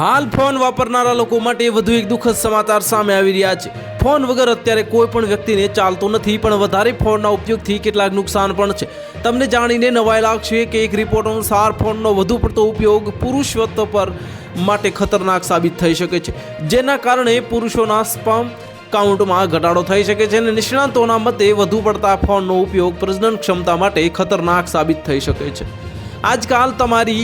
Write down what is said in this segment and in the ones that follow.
હાલ ફોન વાપરનારા લોકો માટે વધુ એક દુઃખદ સમાચાર સામે આવી રહ્યા છે. ફોન વગર અત્યારે કોઈ પણ વ્યક્તિને ચાલતો નથી, પણ વધારે ફોનના ઉપયોગથી કેટલાક નુકસાન પણ છે. તમને જાણીને નવાઈ લાગશે કે એક રિપોર્ટ અનુસાર ફોનનો વધુ પડતો ઉપયોગ પુરુષત્વ પર માટે ખતરનાક સાબિત થઈ શકે છે. જેના કારણે પુરુષોના સ્પમ કાઉન્ટમાં ઘટાડો થઈ શકે છે અને નિષ્ણાતોના મતે વધુ પડતા ફોનનો ઉપયોગ પ્રજનન ક્ષમતા માટે ખતરનાક સાબિત થઈ શકે છે. આજકાલ તમારી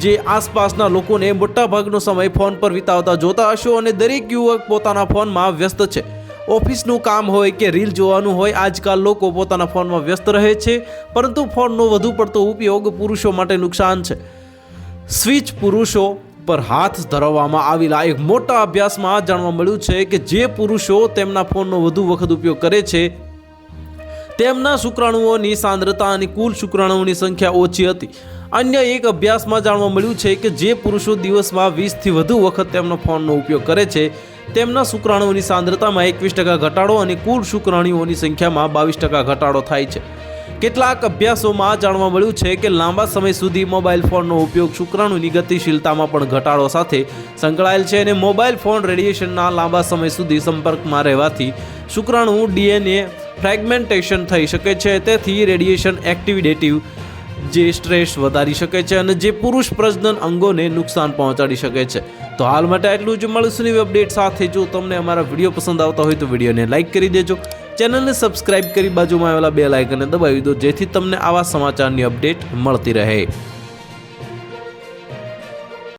જે આસપાસના લોકોને મોટાભાગનો સમય ફોન પર વિતાવતા જોતા હશો અને દરેક યુવક પોતાના ફોનમાં વ્યસ્ત છે. ઓફિસનું કામ હોય કે રીલ જોવાનું હોય, આજકાલ લોકો પોતાના ફોનમાં વ્યસ્ત રહે છે, પરંતુ ફોનનો વધુ પડતો ઉપયોગ પુરુષો માટે નુકસાન છે. સ્વિચ પુરુષો પર હાથ ધરવામાં આવેલા એક મોટા અભ્યાસમાં જાણવા મળ્યું છે કે જે પુરુષો તેમના ફોનનો વધુ વખત ઉપયોગ કરે છે તેમના શુક્રાણુઓની સાંદ્રતા અને કુલ શુક્રાણુઓની સંખ્યા ઓછી હતી. અન્ય એક અભ્યાસમાં જાણવા મળ્યું છે કે જે પુરુષો દિવસમાં વીસથી વધુ વખત તેમનો ફોનનો ઉપયોગ કરે છે, તેમના શુક્રાણુઓની સાંદ્રતામાં એકવીસ ટકા ઘટાડો અને કુલ શુક્રાણુઓની સંખ્યામાં બાવીસ ટકા ઘટાડો થાય છે. કેટલાક અભ્યાસોમાં જાણવા મળ્યું છે કે લાંબા સમય સુધી મોબાઈલ ફોનનો ઉપયોગ શુક્રાણુની ગતિશીલતામાં પણ ઘટાડો સાથે સંકળાયેલ છે અને મોબાઈલ ફોન રેડિયેશનના લાંબા સમય સુધી સંપર્કમાં રહેવાથી શુક્રાણુ ડીએનએ ફ્રેગમેન્ટેશન થઈ શકે છે, તેથી રેડિયેશન એક્ટિવિડેટિવ જે સ્ટ્રેસ વધારી શકે છે અને જે પુરુષ પ્રજનન અંગોને નુકસાન પહોંચાડી શકે છે. તો હાલ માટે આટલું જ. મળશું નવી અપડેટ સાથે. જો તમને અમારા વીડિયો પસંદ આવતા હોય તો વિડીયોને લાઇક કરી દેજો. ચેનલને સબસ્ક્રાઇબ કરી બાજુમાં આવેલા બે લાઇકને દબાવી દો, જેથી તમને આવા સમાચારની અપડેટ મળતી રહે.